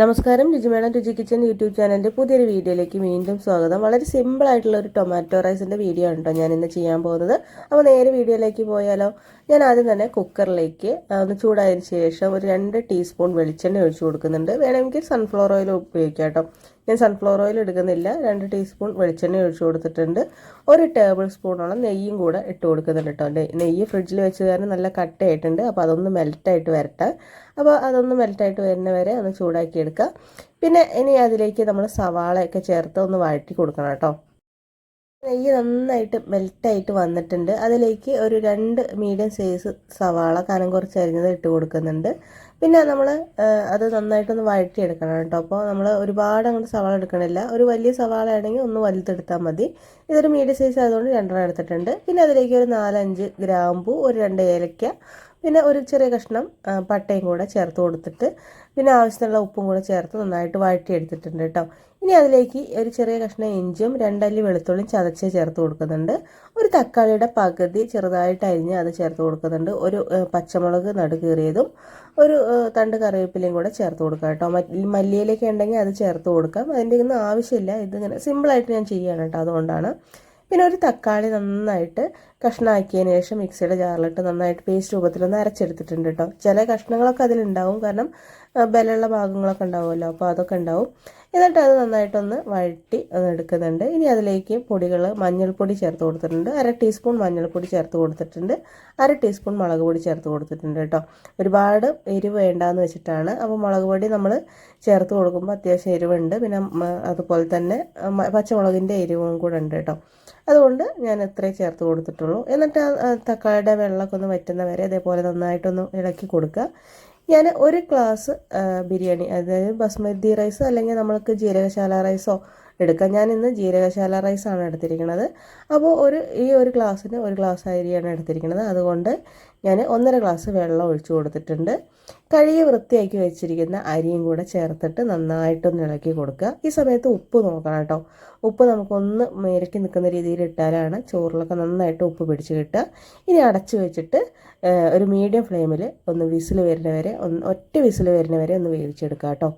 നമസ്കാരം രുചിമേളം രുചി kitchen YouTube ചാനലിന്റെ പുതിയൊരു വീഡിയോയിലേക്ക് വീണ്ടും സ്വാഗതം. വളരെ സിമ്പിൾ ആയിട്ടുള്ള ഒരു ടൊമാറ്റോ റൈസിന്റെ വീഡിയോ ആണ് കേട്ടോ ഞാൻ ഇന്ന് ചെയ്യാൻ പോകുന്നത്. അപ്പോൾ നേരെ വീഡിയോയിലേക്ക് പോയാലോ? ഞാൻ ആദ്യം തന്നെ കുക്കറിലേക്ക് ഒന്ന് ചൂടായതിന് ശേഷം ഒരു രണ്ട് ടീസ്പൂൺ വെളിച്ചെണ്ണ ഒഴിച്ചു കൊടുക്കുന്നുണ്ട്. വേണമെങ്കിൽ സൺഫ്ലവർ ഓയിൽ ഉപയോഗിക്കാം കേട്ടോ ഞാൻ സൺഫ്ലവർ ഓയിൽ എടുക്കുന്നില്ല. രണ്ട് ടീസ്പൂൺ വെളിച്ചെണ്ണ ഒഴിച്ചു കൊടുത്തിട്ടുണ്ട്. ഒരു ടേബിൾ സ്പൂണോളം നെയ്യും കൂടെ ഇട്ട് കൊടുക്കുന്നുണ്ട് കേട്ടോ നെയ്യ് ഫ്രിഡ്ജിൽ വെച്ച് കാരണം നല്ല കട്ടയായിട്ടുണ്ട്. അപ്പോൾ അതൊന്ന് മെൽറ്റായിട്ട് വരട്ടെ. അപ്പോൾ അതൊന്ന് മെൽറ്റായിട്ട് വരുന്ന വരെ ഒന്ന് ചൂടാക്കി എടുക്കുക പിന്നെ ഇനി അതിലേക്ക് നമ്മൾ സവാളയൊക്കെ ചേർത്ത് ഒന്ന് വഴറ്റി കൊടുക്കണം കേട്ടോ. നെയ്യ് നന്നായിട്ട് മെൽറ്റായിട്ട് വന്നിട്ടുണ്ട്. അതിലേക്ക് ഒരു രണ്ട് മീഡിയം സൈസ് സവാള കനം കുറച്ച് അരിഞ്ഞത് ഇട്ട് കൊടുക്കുന്നുണ്ട്. പിന്നെ നമ്മൾ അത് നന്നായിട്ടൊന്ന് വഴറ്റിയെടുക്കണം കേട്ടോ. അപ്പോൾ നമ്മൾ ഒരുപാട് അങ്ങോട്ട് സവാള എടുക്കണില്ല. ഒരു വലിയ സവാള ആണെങ്കിൽ ഒന്ന് വലുതെടുത്താൽ മതി. ഇതൊരു മീഡിയം സൈസ് ആയതുകൊണ്ട് രണ്ടെണ്ണം എടുത്തിട്ടുണ്ട്. പിന്നെ അതിലേക്ക് ഒരു നാലഞ്ച് ഗ്രാമ്പു ഒരു രണ്ട് ഏലക്ക പിന്നെ ഒരു ചെറിയ കഷ്ണം പട്ടയും കൂടെ ചേർത്ത് കൊടുത്തിട്ട് പിന്നെ ആവശ്യത്തിനുള്ള ഉപ്പും കൂടെ ചേർത്ത് നന്നായിട്ട് വഴറ്റിയെടുത്തിട്ടുണ്ട് കേട്ടോ ഇനി അതിലേക്ക് ഒരു ചെറിയ കഷ്ണം ഇഞ്ചും രണ്ടല്ലി വെളുത്തുള്ളിയും ചതച്ച് ചേർത്ത് കൊടുക്കുന്നുണ്ട്. ഒരു തക്കാളിയുടെ പകുതി ചെറുതായിട്ട് അരിഞ്ഞ് അത് ചേർത്ത് കൊടുക്കുന്നുണ്ട്. ഒരു പച്ചമുളക് നടുകീറിയതും ഒരു തണ്ട് കറിവേപ്പിലയും കൂടെ ചേർത്ത് കൊടുക്കാം കേട്ടോ മല്ലിയിലേക്ക് ഉണ്ടെങ്കിൽ അത് ചേർത്ത് കൊടുക്കാം. അതിന്റെ ഒന്നും ആവശ്യമില്ല. ഇതിങ്ങനെ സിമ്പിളായിട്ട് ഞാൻ ചെയ്യുകയാണ് കേട്ടോ അതുകൊണ്ടാണ്. പിന്നെ ഒരു തക്കാളി നന്നായിട്ട് കഷ്ണമാക്കിയതിന് ശേഷം മിക്സിയുടെ ജാറിലിട്ട് നന്നായിട്ട് പേസ്റ്റ് രൂപത്തിലൊന്ന് അരച്ചെടുത്തിട്ടുണ്ട് കേട്ടോ. ചില കഷ്ണങ്ങളൊക്കെ അതിലുണ്ടാവും. കാരണം ബലമുള്ള ഭാഗങ്ങളൊക്കെ ഉണ്ടാവുമല്ലോ. അപ്പോൾ അതൊക്കെ ഉണ്ടാവും. എന്നിട്ട് അത് നന്നായിട്ടൊന്ന് വഴറ്റി എടുക്കുന്നുണ്ട്. ഇനി അതിലേക്ക് പൊടികൾ മഞ്ഞൾപ്പൊടി ചേർത്ത് കൊടുത്തിട്ടുണ്ട്. അര ടീസ്പൂൺ മഞ്ഞൾപ്പൊടി ചേർത്ത് കൊടുത്തിട്ടുണ്ട്. അര ടീസ്പൂൺ മുളക് പൊടി ചേർത്ത് കൊടുത്തിട്ടുണ്ട് കേട്ടോ. ഒരുപാട് എരിവ് വേണ്ടാന്ന് വെച്ചിട്ടാണ്. അപ്പോൾ മുളക് പൊടി നമ്മൾ ചേർത്ത് കൊടുക്കുമ്പോൾ അത്യാവശ്യം എരിവുണ്ട്. പിന്നെ അതുപോലെ തന്നെ പച്ചമുളകിന്റെ എരിവും കൂടെ ഉണ്ട് കേട്ടോ. അതുകൊണ്ട് ഞാൻ ഇത്രയും ചേർത്ത് കൊടുത്തിട്ടുള്ളൂ. എന്നിട്ട് തക്കാളിയുടെ വെള്ളമൊക്കെ ഒന്ന് വറ്റുന്നവരെ അതേപോലെ നന്നായിട്ടൊന്ന് ഇളക്കി കൊടുക്കുക. ഞാൻ ഒരു ഗ്ലാസ് ബിരിയാണി അതായത് ബസ്മതി റൈസോ അല്ലെങ്കിൽ നമ്മൾക്ക് ജീരകശാല റൈസോ എടുക്കാം. ഞാൻ ഇന്ന് ജീരകശാല റൈസാണ് എടുത്തിരിക്കുന്നത്. അപ്പോൾ ഒരു ഈ ഒരു ഗ്ലാസ്സിന് ഒരു ഗ്ലാസ് അരിയാണ് എടുത്തിരിക്കുന്നത്. അതുകൊണ്ട് ഞാൻ ഒന്നര ഗ്ലാസ് വെള്ളം ഒഴിച്ചു കൊടുത്തിട്ടുണ്ട്. കഴുകി വൃത്തിയാക്കി വെച്ചിരിക്കുന്ന അരിയും കൂടെ ചേർത്തിട്ട് നന്നായിട്ടൊന്ന് ഇളക്കി കൊടുക്കുക. ഈ സമയത്ത് ഉപ്പ് നോക്കണം കേട്ടോ. ഉപ്പ് നമുക്കൊന്ന് മേരക്കി നിൽക്കുന്ന രീതിയിൽ ഇട്ടാലാണ് ചോറിലൊക്കെ നന്നായിട്ട് ഉപ്പ് പിടിച്ച് കിട്ടുക. ഇനി അടച്ചു വെച്ചിട്ട് ഒരു മീഡിയം ഫ്ലെയിമിൽ ഒന്ന് വിസിൽ വരുന്നവരെ ഒന്ന് ഒറ്റ വിസിൽ വരുന്നവരെ ഒന്ന് വേവിച്ചെടുക്കുക കേട്ടോ.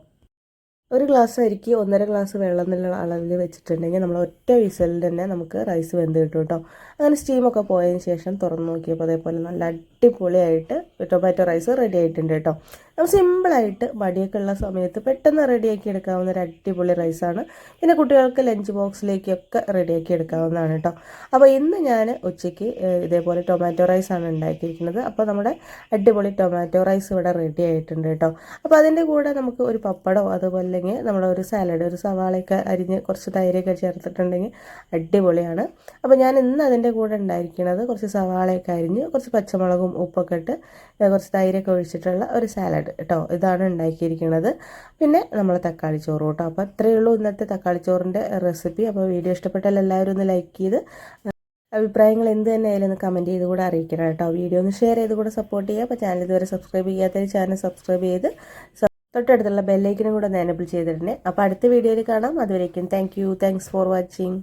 ഒരു ഗ്ലാസ് അരിക്ക് ഒന്നര ഗ്ലാസ് വെള്ളം എന്നുള്ള അളവിൽ വെച്ചിട്ടുണ്ടെങ്കിൽ നമ്മൾ ഒറ്റ വിസലിൽ തന്നെ നമുക്ക് റൈസ് വെന്ത് കിട്ടും കേട്ടോ. അങ്ങനെ സ്റ്റീമൊക്കെ പോയതിന് ശേഷം തുറന്ന് നോക്കിയപ്പോൾ അതേപോലെ നല്ല അടിപൊളിയായിട്ട് ടൊമാറ്റോ റൈസ് റെഡി ആയിട്ടുണ്ട് കേട്ടോ. നമുക്ക് സിമ്പിളായിട്ട് മടിയൊക്കെ ഉള്ള സമയത്ത് പെട്ടെന്ന് റെഡിയാക്കി എടുക്കാവുന്ന ഒരു അടിപൊളി റൈസാണ് പിന്നെ കുട്ടികൾക്ക് ലഞ്ച് ബോക്സിലേക്കൊക്കെ റെഡിയാക്കി എടുക്കാവുന്നതാണ് കേട്ടോ അപ്പോൾ ഇന്ന് ഞാൻ ഉച്ചയ്ക്ക് ഇതേപോലെ ടൊമാറ്റോ റൈസാണ് ഉണ്ടാക്കിയിരിക്കുന്നത്. അപ്പോൾ നമ്മുടെ അടിപൊളി ടൊമാറ്റോ റൈസ് ഇവിടെ റെഡി ആയിട്ടുണ്ട് കേട്ടോ അപ്പോൾ അതിന്റെ കൂടെ നമുക്ക് ഒരു പപ്പടോ അതുപോലെ അല്ലെങ്കിൽ നമ്മുടെ ഒരു സാലഡ് ഒരു സവാളയൊക്കെ അരിഞ്ഞ് കുറച്ച് തൈരൊക്കെ ചേർത്തിട്ടുണ്ടെങ്കിൽ അടിപൊളിയാണ്. അപ്പോൾ ഞാൻ ഇന്ന് അതിന്റെ കൂടെ ഉണ്ടായിരിക്കുന്നത് കുറച്ച് സവാളയൊക്കെ അരിഞ്ഞ് കുറച്ച് പച്ചമുളകും ഉപ്പൊക്കെ ഇട്ട് കുറച്ച് തൈരൊക്കെ ഒഴിച്ചിട്ടുള്ള ഒരു സാലഡ് കേട്ടോ ഇതാണ് ഉണ്ടാക്കിയിരിക്കുന്നത് പിന്നെ നമ്മൾ തക്കാളി ചോറ് കേട്ടോ അപ്പോൾ അത്രയേ ഉള്ളൂ ഇന്നത്തെ തക്കാളി ചോറിന്റെ റെസിപ്പി. അപ്പോൾ വീഡിയോ ഇഷ്ടപ്പെട്ടാൽ എല്ലാവരും ഒന്ന് ലൈക്ക് ചെയ്ത് അഭിപ്രായങ്ങൾ എന്ത് തന്നെ ആയാലും ഒന്ന് കമന്റ് ചെയ്ത് കൂടെ അറിയിക്കണം കേട്ടോ വീഡിയോ ഒന്ന് ഷെയർ ചെയ്ത് കൂടെ സപ്പോർട്ട് ചെയ്യുക. അപ്പോൾ ചാനൽ ഇതുവരെ സബ്സ്ക്രൈബ് ചെയ്യാത്ത ചാനൽ സബ്സ്ക്രൈബ് ചെയ്ത് തൊട്ടടുത്തുള്ള ബെല്ലൈക്കനും കൂടെ ഒന്ന് എനബിൾ ചെയ്തിട്ടുണ്ട് അപ്പോൾ അടുത്ത വീഡിയോയിൽ കാണാം. അതുവരേക്കും thank you thanks for watching